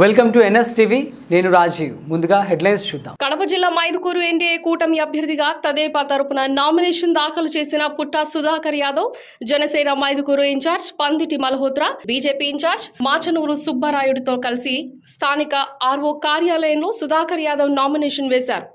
Welcome to NS TV. నేను రాజీవ్. ముందుగా headlines చూద్దాం. కడప జిల్లా మైదుకూరు ఎన్డీఏ కూటమి అభ్యర్థిగా తదేపా తరపున నామినేషన్ దాఖలు చేసిన Putta Sudhakar Yadav Janasena Mydukuru incharge Panditi Malhotra BJP incharge Machanuru సుబ్బరాయుడుతో కలిసి స్థానిక ఆర్ఓ కార్యాలయంలో సుధాకర్ యాదవ్ నామినేషన్ వేశారు.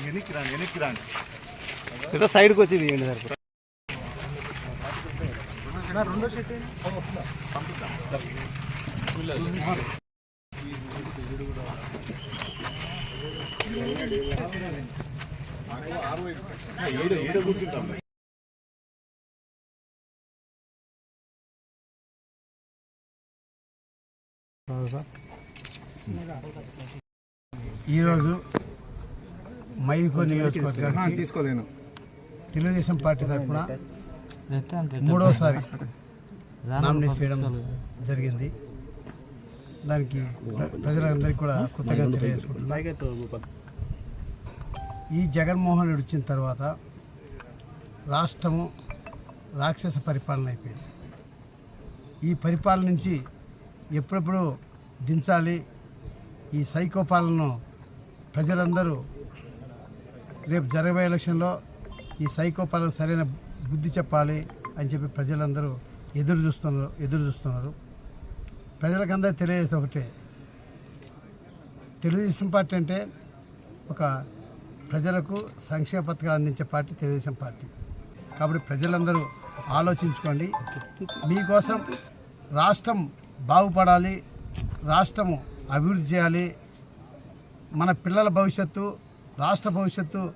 వెనక్కి రాండి వెనక్కి రాండి ఇట్లా సైడ్కి వచ్చి తీయండి సార్. ఏడు ఏడు కూర్చుంటాం. ఈరోజు మైదుకో నియోజకవర్గానికి తీసుకోలేను. తెలుగుదేశం పార్టీ తరఫున మూడోసారి నామినేట్ చేయడం జరిగింది. దానికి ప్ర- ప్రజలందరికీ కూడా కృతజ్ఞత తెలియజేసుకుంటున్నాను. ఈ జగన్మోహన్ రెడ్డి వచ్చిన తర్వాత రాష్ట్రము రాక్షస పరిపాలన అయిపోయింది. ఈ పరిపాలన నుంచి ఎప్పుడెప్పుడు దించాలి. ఈ సైకో పాలనను ప్రజలందరూ రేపు జరగబోయే ఎలక్షన్లో ఈ సైకో పాలన సరైన బుద్ధి చెప్పాలి అని చెప్పి ప్రజలందరూ ఎదురు చూస్తున్నారు ఎదురు చూస్తున్నారు. ప్రజలకందరూ తెలియజేసి ఒకటే. తెలుగుదేశం పార్టీ అంటే ఒక ప్రజలకు సంక్షేమ పథకాలు అందించే పార్టీ తెలుగుదేశం పార్టీ. కాబట్టి ప్రజలందరూ ఆలోచించుకోండి. మీకోసం రాష్ట్రం బాగుపడాలి రాష్ట్రము అభివృద్ధి చేయాలి మన పిల్లల భవిష్యత్తు రాష్ట్ర భవిష్యత్తు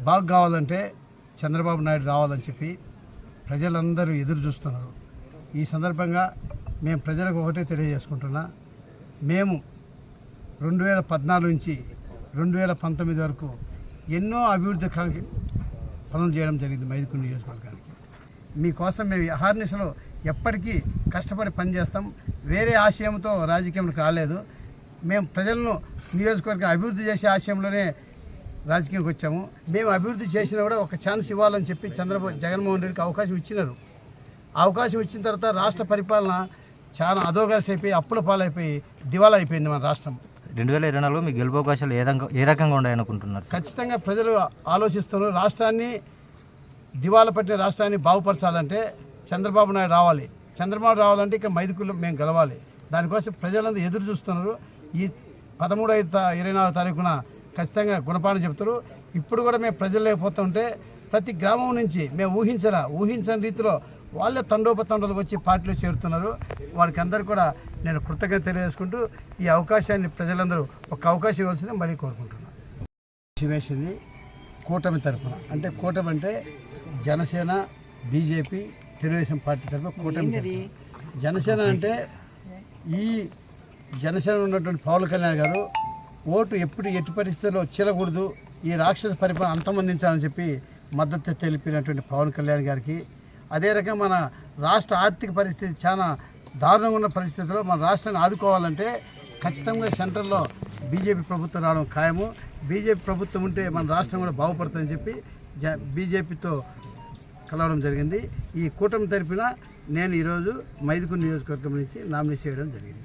బాగు కావాలంటే చంద్రబాబు నాయుడు రావాలని చెప్పి ప్రజలందరూ ఎదురు చూస్తున్నారు. ఈ సందర్భంగా మేము ప్రజలకు ఒకటే తెలియజేసుకుంటున్నా మేము రెండు వేల పద్నాలుగు నుంచి రెండు వేల పంతొమ్మిది వరకు ఎన్నో అభివృద్ధి కాంక్ష- పనులు చేయడం జరిగింది మైదుకూరు నియోజకవర్గానికి. మీకోసం మేము అహార్నిశలో ఎప్పటికీ కష్టపడి పనిచేస్తాం. వేరే ఆశయంతో రాజకీయంలోకి రాలేదు. మేము ప్రజలను నియోజకవర్గం అభివృద్ధి చేసే ఆశయంలోనే రాజకీయంకి వచ్చాము. మేము అభివృద్ధి చేసినా కూడా ఒక ఛాన్స్ ఇవ్వాలని చెప్పి చంద్రబాబు జగన్మోహన్ రెడ్డికి అవకాశం ఇచ్చినారు. అవకాశం ఇచ్చిన తర్వాత రాష్ట్ర పరిపాలన చాలా అధోగతి అయిపోయి అప్పుల పాలైపోయి దివాలా అయిపోయింది మన రాష్ట్రం. రెండు వేల ఇరవై నాలుగులో మీ గెలుపు అవకాశాలు ఏ రకంగా ఏ రకంగా ఉన్నాయనుకుంటున్నారు ఖచ్చితంగా ప్రజలు ఆలోచిస్తున్నారు. రాష్ట్రాన్ని దివాలా పట్టిన రాష్ట్రాన్ని బాగుపరచాలంటే చంద్రబాబు నాయుడు రావాలి. చంద్రబాబు రావాలంటే ఇక మైదుకులు మేము గెలవాలి. దానికోసం ప్రజలందరూ ఎదురు చూస్తున్నారు. ఈ పదమూడు ఐదు ఇరవై నాలుగు తారీఖున ఖచ్చితంగా గుణపాఠం చెప్తారు ఇప్పుడు కూడా మేము ప్రజలు లేకపోతుంటే ప్రతి గ్రామం నుంచి మేము ఊహించరా ఊహించని రీతిలో వాళ్ళే తండోపతండలకు వచ్చి పార్టీలో చేరుతున్నారు. వారికి అందరు కూడా నేను కృతజ్ఞత తెలియజేసుకుంటూ ఈ అవకాశాన్ని ప్రజలందరూ ఒక అవకాశం ఇవ్వాల్సిందే మళ్ళీ కోరుకుంటున్నాను. వేసింది కూటమి తరఫున అంటే కూటమి అంటే జనసేన బీజేపీ తెలుగుదేశం పార్టీ తరఫున కూటమి. జనసేన అంటే ఈ జనసేన ఉన్నటువంటి పవన్ కళ్యాణ్ గారు ఓటు ఎప్పుడు ఎట్టి పరిస్థితుల్లో చీలకూడదు ఈ రాక్షస పరిపాలన అంతమొందించాలని చెప్పి మద్దతు తెలిపినటువంటి పవన్ కళ్యాణ్ గారికి. అదే రకంగా మన రాష్ట్ర ఆర్థిక పరిస్థితి చాలా దారుణంగా ఉన్న పరిస్థితుల్లో మన రాష్ట్రాన్ని ఆదుకోవాలంటే ఖచ్చితంగా సెంట్రల్లో బీజేపీ ప్రభుత్వం రావడం ఖాయము. బీజేపీ ప్రభుత్వం ఉంటే మన రాష్ట్రం కూడా బాగుపడుతుందని చెప్పి జ బీజేపీతో కలవడం జరిగింది. ఈ కూటమి తరఫున నేను ఈరోజు మైదుకూరు నియోజకవర్గం నుంచి నామినేట్ చేయడం జరిగింది.